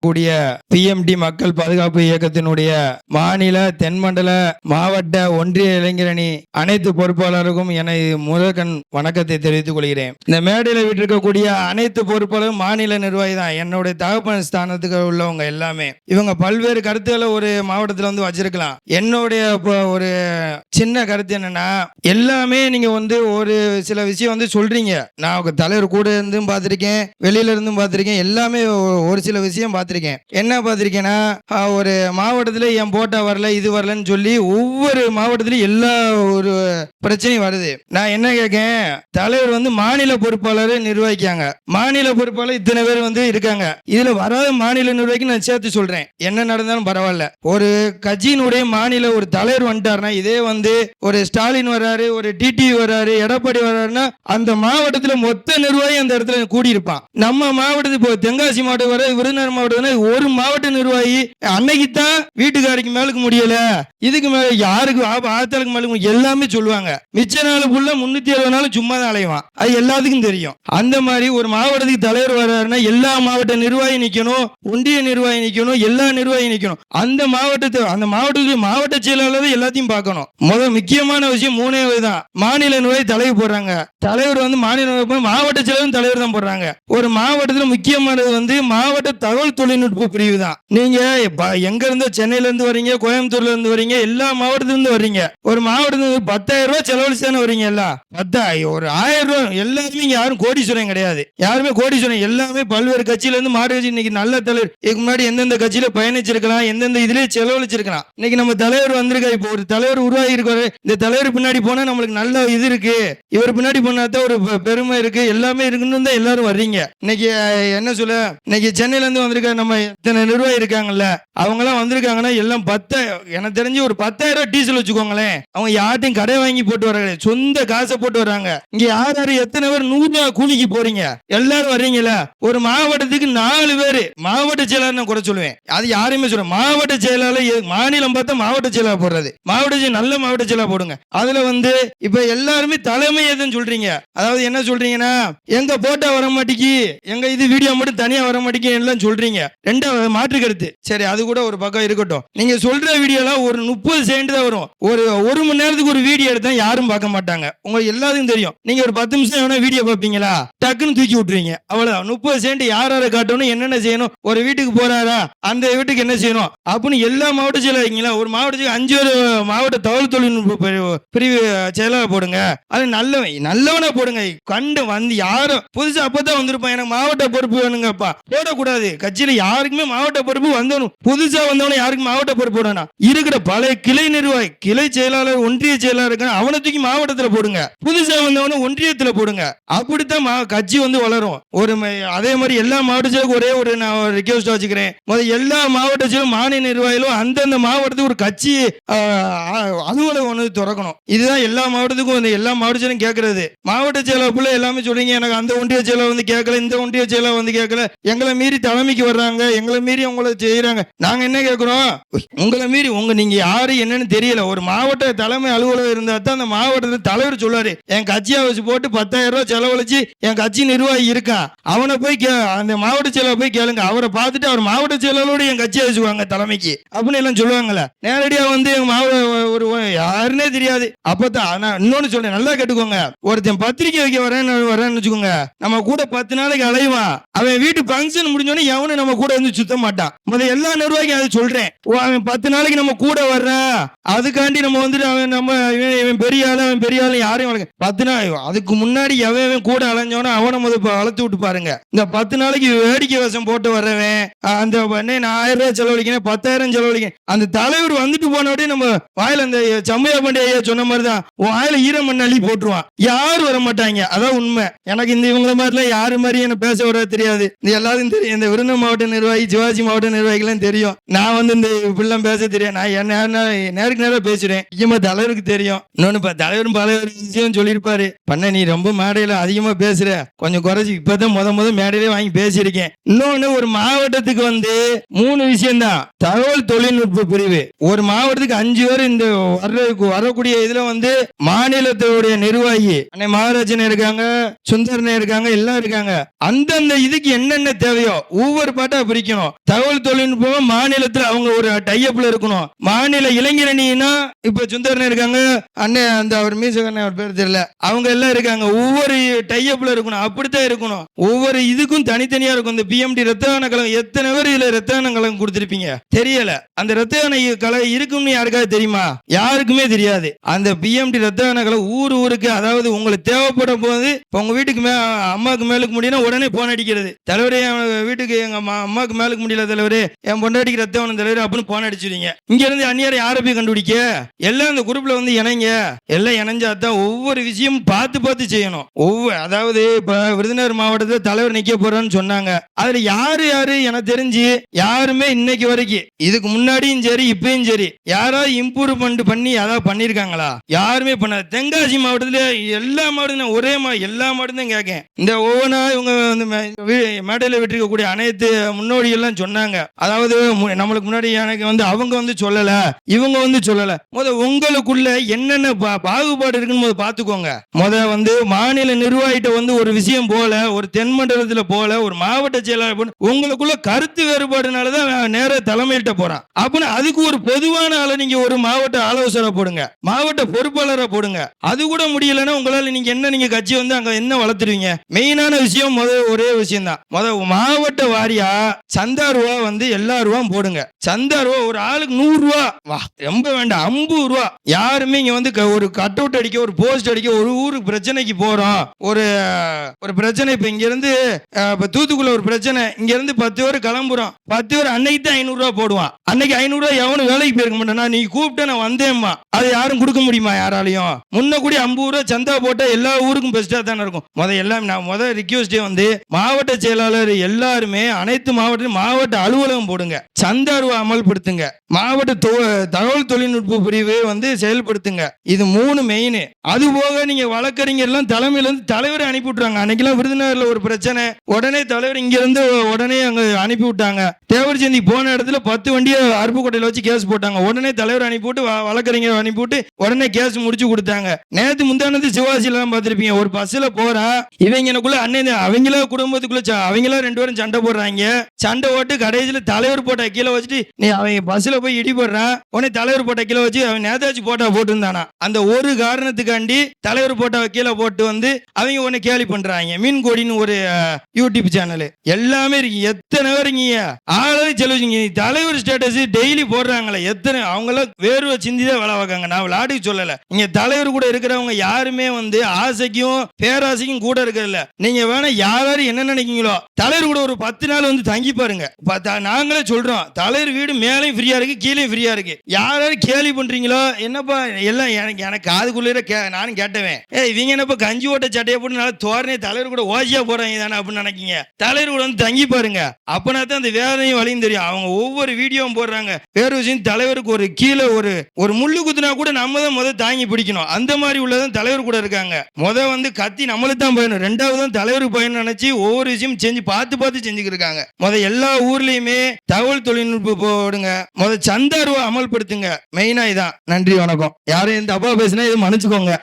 கூடிய பிஎம்டி மக்கள் பாதுகாப்பு இயக்கத்தினுடைய மாநில தென்மண்டல மாவட்ட ஒன்றிய இளைஞரணி அனைத்து பொறுப்பாளருக்கும் எனது முதற்கண் வணக்கத்தை தெரிவித்துக் கொள்கிறேன். இந்த மேடையில் விட்டிருக்கக்கூடிய அனைத்து பொறுப்பாளரும் மாநில நிர்வாகி தான். என்னுடைய தகப்பன ஸ்தானத்துக்கு உள்ளவங்க எல்லாமே. இவங்க பல்வேறு கருத்துக்களை ஒரு மாவட்டத்தில் வந்து வச்சிருக்கலாம். என்னுடைய இப்போ ஒரு சின்ன கருத்து என்னன்னா எல்லாமே நீங்க வந்து ஒரு சில விஷயம் வந்து சொல்றீங்க. நான் உங்க தலைவர் கூட இருந்தும் பார்த்திருக்கேன் வெளியில இருந்தும் பார்த்திருக்கேன். எல்லாமே ஒரு சில விஷயம் பார்த்திருக்கேன். என்ன என்ன பார்த்துருக்கேன்னா ஒரு மாவட்டத்துல என் போட்டா வரல இது வரலன்னு சொல்லி ஒவ்வொரு மாவட்டத்திலையும் எல்லா ஒரு பிரச்சனையும் வருது. நான் என்ன கேட்கேன் தலைவர் வந்து மாநில பொறுப்பாளர் நிர்வகிக்காங்க மாநில பொறுப்பாளர் இத்தனை பேர் வந்து இருக்காங்க. இதுல வராத மாநில நிர்வாகி நான் சேர்த்து சொல்றேன். என்ன நடந்தாலும் பரவாயில்ல. ஒரு கட்சியினுடைய மாநில ஒரு தலைவர் வந்துட்டாருன்னா இதே வந்து ஒரு ஸ்டாலின் வர்றாரு ஒரு டிடி வர்றாரு எடப்பாடி வர்றாருன்னா அந்த மாவட்டத்துல மொத்த நிர்வாகி அந்த இடத்துல கூடியிருப்பான். நம்ம மாவட்டத்துக்கு இப்போ தென்காசி மாவட்டம் வர விருதுநகர் மாவட்டம் ஒரு மாவட்ட நிர்வாகி அன்னைக்கு தான் வீட்டுக்காரிக்கு மேலுக்கு முடியல. இதுக்கு மேல யாருக்கு ஆத்தாளுக்கு மேலுக்கு எல்லாமே சொல்லுவாங்க. மிச்ச நாள் ஃபுல்லா முன்னூத்தி அறுபது நாள் சும்மா தான் அலைவான். அது எல்லாத்துக்கும் தெரியும். அந்த மாதிரி ஒரு மாவட்டத்துக்கு தலைவர் வர்றாருன்னா எல்லா மாவட்ட நிர்வாகி நிக்கணும் ஒன்றிய நிர்வாகி நிக்கணும் எல்லா நிர்வாகி நிக்கணும். அந்த மாவட்டத்தை அந்த மாவட்டத்துக்கு மாவட்ட செயலாளர் எல்லாத்தையும் பார்க்கணும். முதல் முக்கியமான விஷயம் மூணே தான். மாநில நிர்வாகி தலைவர் போடுறாங்க. தலைவர் வந்து மாநில மாவட்ட செயலரும் தலைவர் தான் போடுறாங்க. ஒரு மாவட்டத்தில் முக்கியமானது வந்து மாவட்ட தகவல் தொழில்நுட்ப பிரிவு தான் நீங்க எங்க இருந்து சென்னையில இருந்து வரீங்க கோயம்புத்தூர்ல இருந்து வரீங்க எல்லா மாவட்டத்துல இருந்து வர்றீங்க ஒரு மாவட்டத்துல இருந்து பத்தாயிரம் ரூபாய் செலவழிச்சானு தானே வரீங்க எல்லாம்? பத்தாயிரம் ஒரு ஆயிரம் ரூபாய் எல்லாருமே இங்க யாரும் கோடீஸ்வரம் கிடையாது. யாருமே கோடீஸ்வரம் எல்லாமே பல்வேறு கட்சியில இருந்து மாறு கட்சி இன்னைக்கு நல்ல தலைவர். இதுக்கு முன்னாடி எந்தெந்த கட்சியில பயணிச்சிருக்கலாம் எந்தெந்த இதுலயே செலவழிச்சிருக்கலாம். இன்னைக்கு நம்ம தலைவர் வந்திருக்கா இப்போ ஒரு தலைவர் உருவாகி இருக்காரு இந்த தலைவர் பின்னாடி போனா நம்மளுக்கு நல்ல இது இருக்கு. இவர் பின்னாடி போனாதான் ஒரு பெருமை இருக்கு. எல்லாமே இருக்குன்னு தான் எல்லாரும் வர்றீங்க. இன்னைக்கு என்ன சொல்ல இன்னைக்கு சென்னையில இருந்து வந்திருக்க நம்ம இத்தனை நிர்வாகி இருக்காங்கல்ல அவங்க எல்லாம் வந்திருக்காங்கன்னா எல்லாம் பத்த எனக்கு தெரிஞ்சு ஒரு பத்தாயிரம் ரூபாய் டீசல் வச்சுக்கோங்களேன். அவங்க யார்ட்டையும் கடை வாங்கி போட்டு வர சொந்த காசை போட்டு வராங்க. இங்க யார் யாரு எத்தனை பேர் நூறு கூலிக்கு போறீங்க? எல்லாரும் வர்றீங்களா ஒரு மாவட்டத்துக்கு நாலு பேரு. மாவட்ட செயலாளர் நான் கூட சொல்லுவேன். அது யாரையுமே சொல்ல மாவட்ட செயலாளர் மாநிலம் பார்த்தா மாவட்ட செயலாளர் போடுறது. மாவட்ட நல்ல மாவட்ட செயலாளர் போடுங்க. அதுல வந்து இப்ப எல்லாருமே தலைமை எதுன்னு சொல்றீங்க. அதாவது என்ன சொல்றீங்கன்னா எங்க போட்டா வர மாட்டேங்கி எங்க இது வீடியோ மட்டும் தனியா வர மாட்டேங்கி எல்லாம் சொல்றீங்க. ரெண்டாவது மாற்று கருத்து சரி அது கூட ஒரு பக்கம் இருக்கட்டும். நீங்க சொல்ற வீடியோலாம் ஒரு முப்பது செகண்ட் தான் வரும். ஒரு ஒரு மணி நேரத்துக்கு ஒரு வீடியோ எடுத்தா யாரும் பார்க்க மாட்டாங்க. உங்களுக்கு எல்லாத்துக்கும் தெரியும். நீங்க ஒரு பத்து நிமிஷம் வேணா வீடியோ பார்ப்பீங்களா? டக்குன்னு தூக்கி விட்டுருவீங்க. அவ்வளவுதான். முப்பது செகண்ட் யார் யாரை காட்டணும் என்னென்ன செய்யணும்? ஒரு வீட்டுக்கு போறாரா? அந்த வீட்டுக்கு என்ன செய்யணும்? அப்படின்னு எல்லா மாவட்ட செயலாளர்களா ஒரு மாவட்டத்துக்கு அஞ்சு ஒரு மாவட்ட தகவல் தொழில்நுட்ப பிரிவு பிரிவு செயலாளர் போடுங்க. அது நல்லவன் நல்லவனா போடுங்க. கண்டு வந்து யாரும் புதுசா அப்பதான் வந்திருப்பான். எனக்கு மாவட்ட பொறுப்பு வேணுங்கப்பா. போடக்கூடாது. கட்சியில யாருக்குமே மாவட்ட பொறுப்பு வந்தவனும் புதுசா வந்தவனும் யாருக்கும் மாவட்ட பொறுப்பு போடணும் இருக்கிற பழைய கிளை நிர்வாகி கிளை செயலாளர் ஒன்றிய செயலாளர் அவனை தூக்கி மாவட்டத்துல போடுங்க. புதுசா வந்தவனும் ஒன்றியத்துல போடுங்க. அப்படித்தான் மா- கட்சி வந்து வளரும். ஒரு அதே மாதிரி எல்லா மாவட்டத்திலும் ஒரே ஒரு நான் ரிக்வஸ்ட் வச்சுக்கிறேன். எல்லா மாவட்டத்திலும் மாநில நிர்வாகிகளும் அந்தந்த மாவட்டத்துக்கு ஒரு கட்சி அலுவலகம் ஒன்று திறக்கணும். இதுதான் எல்லா மாவட்டத்துக்கும் வந்து எல்லா மாவட்டத்திலும் கேட்கறது மாவட்ட செயலாளர் எல்லாமே சொல்றீங்க எனக்கு அந்த ஒன்றிய செயலாளர் வந்து கேட்கல இந்த ஒன்றிய செயலாளர் வந்து கேட்கல எங்களை மீறி தலைமைக்கு வர்றாங்க எங்களை மீறி உங்களை செய்யறாங்க. நாங்க என்ன கேட்கிறோம் உங்களை மீறி உங்க நீங்க யாரு என்னன்னு தெரியல. ஒரு மாவட்ட தலைமை அலுவலகம் இருந்தா தான் அந்த மாவட்டத்துல தலைவர் சொல்லுவாரு. என் கட்சியை வச்சு போட்டு பத்தாயிரம் ரூபாய் செலவழிச்சு என் கட்சி நிர்வாகி இருக்கான் அவனை போய் கே அந்த மாவட்ட செயலர் போய் கேளுங்க. அவரை பார்த்துட்டு அவர் மாவட்ட செயலரோட என் கட்சியை வச்சுக்குவாங்க தலைமைக்கு. அப்படின்னு எல்லாம் சொல்லுவாங்கல்ல. நேரடியா வந்து எங்க மாவட்ட ஒரு யாருன்னே தெரியாது. அப்பதான் நான் இன்னொன்னு சொல்றேன். நல்லா கேட்டுக்கோங்க. ஒருத்தன் பத்திரிக்கை வைக்க வரேன்னு வரேன்னு வச்சுக்கோங்க. நம்ம கூட பத்து நாளைக்கு அலைவான். அவன் வீட்டு ஃபங்க்ஷன் முடிஞ்சோடனே எவனும் நம்ம கூட வந்து சுத்த மாட்டான் எல்லா நிர்வாகியும் அதை சொல்றேன். அவன் பத்து நாளைக்கு நம்ம கூட வர்ற? அதுக்காண்டி நம்ம வந்துட்டு அவன் நம்ம இவன் பெரிய ஆளு அவன் பெரிய ஆளு யாரையும் வளர்க்க பத்து நாள் அதுக்கு முன்னாடி எவன் எவன் கூட அலைஞ்சவனோ அவனை முதல் இப்ப வளர்த்து விட்டு பாருங்க. இந்த பத்து நாளைக்கு வேடிக்கை வசம் போட்டு வர்றவன் அந்த பண்ணே நான் ஆயிரம் ரூபாய் செலவழிக்கிறேன் பத்தாயிரம் செலவழிக்கிறேன். அந்த தலைவர் வந்துட்டு போனோடனே நம்ம வாயில அந்த சம்மையா பாண்டிய ஐயா சொன்ன மாதிரி தான் வாயில ஈரம் மண் போட்டுருவான். யாரும் வர மாட்டாங்க. அதான் உண்மை. எனக்கு இந்த இவங்கள மாதிரிலாம் யாரு மாதிரி என்ன பேச விட தெரியாது. இந்த எல்லாரும் தெரியும். இந்த விருதுநகர் மாவட்ட நிர்வாகி சிவாஜி மாவட்ட நிர்வாகிகள்லாம் தெரியும். நான் வந்து இந்த இப்படிலாம் பேச தெரியும். நான் என்ன நேர- நேருக்கு நேரம் பேசுறேன். முக்கியமா தலைவருக்கு தெரியும். இன்னொன்னு இப்ப தலைவரும் பல விஷயம் சொல்லியிருப்பாரு. பண்ண நீ ரொம்ப மேடையில அதிகமா பேசுற. கொஞ்சம் குறைச்சி இப்பதான் முத முத மேடையிலே வாங்கி பேசியிருக்கேன். இன்னொன்னு ஒரு மாவட்டத்துக்கு வந்து மூணு விஷயம் தான் தகவல் தொழில்நுட்ப பிரிவு. ஒரு மாவட்டத்துக்கு அஞ்சு பேர் இந்த வர்றதுக்கு வரக்கூடிய இதுல வந்து மாநிலத்தோடைய நிர்வாகி அன்னை மகாராஜன் இருக்காங்க சுந்தரன் இருக்காங்க எல்லாம் இருக்காங்க. அந்தந்த இதுக்கு என்னென்ன தேவையோ ஒவ்வொரு பாட்டா பிரிக்கணும். தகவல் தொழில்நுட்பம் மாநிலத்துல அவங்க ஒரு டைப்ல இருக்கணும். மாநில இளைஞரணினா இப்ப சுந்தரன் இருக்காங்க அண்ணன் அந்த அவர் மீசகண்ணன் அவர் பேர் தெரியல. அவங்க எல்லாம் இருக்காங்க. ஒவ்வொரு டைப்ல இருக்கணும். அப்படித்தான் இருக்கணும். ஒவ்வொரு இதுக்கும் தனித்தனியா இருக்கும். இந்த பிஎம்டி ரத்ததான கழகம் எத்தனை பேர் இதுல ரத்ததான கழகம் கொடுத்துருப்பீங்க? தெரியல. அந்த ரத்ததான கழகம் இருக்கும்னு யாருக்காவது தெரியுமா? யாருக்குமே தெரியாது. அந்த பிஎம்டி ரத்ததான கழகம் ஊர் ஊருக்கு அதாவது உங்களுக்கு தேவைப்படும் போது உங்க வீட்டுக்கு மே அம்மாவுக்கு மேலுக்கு முடியும்னா உடனே போன் அடிக்கிறது. தலைவரே வீட்டுக்கு எங்க அம்மா அம்மாவுக்கு மேலுக்கு முடியல தலைவர் என் பொண்டாட்டிக்கு ரத்தம் வேணும் தலைவர் அப்படின்னு போன அடிச்சிருவீங்க இங்க இருந்து அந்நியாரை யாரை போய் கண்டுபிடிக்க? எல்லாம் அந்த குரூப்ல வந்து இணைங்க. எல்லாம் இணைஞ்சா தான் ஒவ்வொரு விஷயம் பார்த்து பார்த்து செய்யணும். ஒவ்வொரு அதாவது இப்ப விருதுநகர் மாவட்டத்துல தலைவர் நிக்க போறான்னு சொன்னாங்க. அதுல யாரு யாரு எனக்கு தெரிஞ்சு யாருமே இன்னைக்கு வரைக்கும் இதுக்கு முன்னாடியும் சரி இப்பயும் சரி யாராவது இம்ப்ரூவ்மெண்ட் பண்ணி யாராவது பண்ணிருக்காங்களா? யாருமே பண்ணாது தென்காசி மாவட்டத்துல எல்லா மாவட்டத்தையும் ஒரே மா எல்லா மாவட்டத்தையும் கேட்கேன் இந்த ஒவ்வொன்றா இவங்க மேடையில் மே- விட்டிருக்கக்கூடிய அனைத்து முன்னோடிகள்லாம் சொன்னாங்க. அதாவது நம்மளுக்கு முன்னாடி எனக்கு வந்து அவங்க வந்து சொல்லல இவங்க வந்து சொல்லல. முத உங்களுக்குள்ள என்னென்ன பாகுபாடு இருக்குன்னு முத பாத்துக்கோங்க. முத வந்து மாநில நிர்வாகிட்ட வந்து ஒரு விஷயம் போல ஒரு தென் மண்டலத்துல போல ஒரு மாவட்ட செயலாளர் உங்களுக்குள்ள கருத்து வேறுபாடுனாலதான் நேர தலைமையிட்ட போறான். அப்படின்னு அதுக்கு ஒரு பொதுவான ஆளை நீங்க ஒரு மாவட்ட ஆலோசனை போடுங்க. மாவட்ட பொறுப்பாளரை போடுங்க. அது கூட முடியலன்னா உங்களால நீங்க என்ன நீங்க கட்சி வந்து அங்க என்ன வளர்த்துருவீங்க? மெயினான விஷயம் முத ஒரே விஷயம் தான் முத மாவட்ட வாரியா சந்தா ரூபா வந்து எல்லா ரூபாயும் போடுங்க. சந்தா ரூபா ஒரு ஆளுக்கு நூறு ரூபா வா ரொம்ப வேண்டாம் ஐம்பது ரூபா யாருமே இங்க வந்து ஒரு கட் அவுட் அடிக்க ஒரு போஸ்ட் அடிக்க ஒரு ஊருக்கு பிரச்சனைக்கு போறோம். ஒரு ஒரு பிரச்சனை இப்ப இங்க இருந்து இப்ப தூத்துக்குள்ள ஒரு பிரச்சனை. இங்க இருந்து பத்து பேர் கிளம்புறோம். பத்து பேர் அன்னைக்கு தான் ஐநூறு ரூபா போடுவான். அன்னைக்கு ஐநூறு ரூபா எவனும் வேலைக்கு போயிருக்க மாட்டான். நீ கூப்பிட்டு நான் வந்தேம்மா. அது யாரும் கொடுக்க முடியுமா யாராலையும்? முன்ன கூடி ஐம்பது ரூபா சந்தா போட்டா எல்லா ஊருக்கும் பெஸ்டா தானே இருக்கும். முத எல்லாம் நான் முத ரிக்வஸ்டே வந்து மாவட்ட செயலாளர் எல்லாருமே அனைத்து மாவட்ட மாவட்ட அலுவலகம் போடுங்க. சந்தா ரூபா அமல்படுத்துங்க. மாவட்ட தகவல் தொழில்நுட்ப பிரிவு வந்து செயல்படுத்துங்க. இது மூணு மெயின் அது போக நீங்க வழக்கறிஞர்லாம் தலைமையில இருந்து தலைவரை அனுப்பி விட்டுறாங்க அன்னைக்கெல்லாம் விருதுநகர்ல ஒரு பிரச்சனை. உடனே தலைவர் இங்க இருந்து உடனே அங்க அனுப்பி விட்டாங்க தேவரச்சந்தி போன இடத்துல பத்து வண்டியை அருப்புக்கோட்டையில வச்சு கேஸ் போட்டாங்க. உடனே தலைவர் அனுப்பி விட்டு வழக்கறிஞர் அனுப்பி விட்டு உடனே கேஸ் முடிச்சு கொடுத்தாங்க. நேத்து முந்தானது சிவாசில எல்லாம் பார்த்திருப்பீங்க. ஒரு பஸ்ல போறா. இவங்களுக்குள்ள அண்ணன் அவங்கள குடும்பத்துக்குள்ள அவங்களா ரெண்டு பேரும் சண்டை போடுறாங்க. சண்டை ஓட்ட போட்டு கடைசியில் தலைவர் போட்டா கீழே வச்சுட்டு நீ அவங்க பஸ்ல போய் இடி போடுறான் உடனே தலைவர் போட்டா கீழே வச்சு அவன் நேதாஜி போட்டா போட்டுருந்தானா? அந்த ஒரு காரணத்துக்காண்டி தலைவர் போட்டா கீழே போட்டு வந்து அவங்க உன்னை கேலி பண்றாங்க. மீன் கோடின்னு ஒரு யூடியூப் சேனல் எல்லாமே இருக்கு. எத்தனை பேர் இருக்கீங்க? ஆளாவே செலவுங்க தலைவர் ஸ்டேட்டஸ் டெய்லி போடுறாங்களே. எத்தனை? அவங்களாம் வேர்வை சிந்தி தான் வேலை வைக்காங்க நான் விளையாட்டுக்கு சொல்லல. இங்க தலைவர் கூட இருக்கிறவங்க யாருமே வந்து ஆசைக்கும் பேராசைக்கும் கூட இருக்கிறதில்ல. நீங்க வேணா யாராரு என்ன நினைக்கீங்களோ தலைவர் கூட ஒரு பத்து நாள் வந்து தங்கி பாருங்க. நாங்களே சொல்றோம். தலைவர் வீடு மேலேயும் ஃப்ரீயா இருக்கு கீழேயும் ஃப்ரீயா இருக்கு. யாராரு கேலி பண்றீங்களோ என்னப்பா எல்லாம் எனக்கு எனக்கு காதுக்குள்ளே கே நானும் கேட்டவேன். ஏ இவங்க என்னப்பா கஞ்சி ஓட்ட சட்டையை போட்டு நல்லா தோரணை தலைவர் கூட ஓசியா போறாங்க தானே அப்படின்னு நினைக்கீங்க. தலைவர் கூட வந்து தங்கி பாருங்க. அப்பனா தான் அந்த வேதனையும் வழியும் தெரியும். அவங்க ஒவ்வொரு வீடியோவும் போடுறாங்க. வேற விஷயம் தலைவருக்கு ஒரு கீழே ஒரு ஒரு முள்ளு குத்துனா கூட நம்ம தான் முதல் தாங்கி பிடிக்கணும். அந்த மாதிரி உள்ளதான் தலைவர் கூட இருக்காங்க. முதல் வந்து கத்தி நம்மளுக்கு தான் பயணம் ரெண்டாவது தான் தலைவருக்கு பயணம் நினைச்சு ஒவ்வொரு விஷயம் செஞ்சு பார்த்து பார்த்து செஞ்சுக்கிட்டு இருக்காங்க. முத எல்லா ஊர்லயுமே தகவல் தொழில்நுட்பம் போடுங்க. முத சந்தா அமல்படுத்துங்க. மெயினா இதான். நன்றி வணக்கம். யாரும் இந்த அப்பா பேசினா இது மன்னிச்சுக்கோங்க.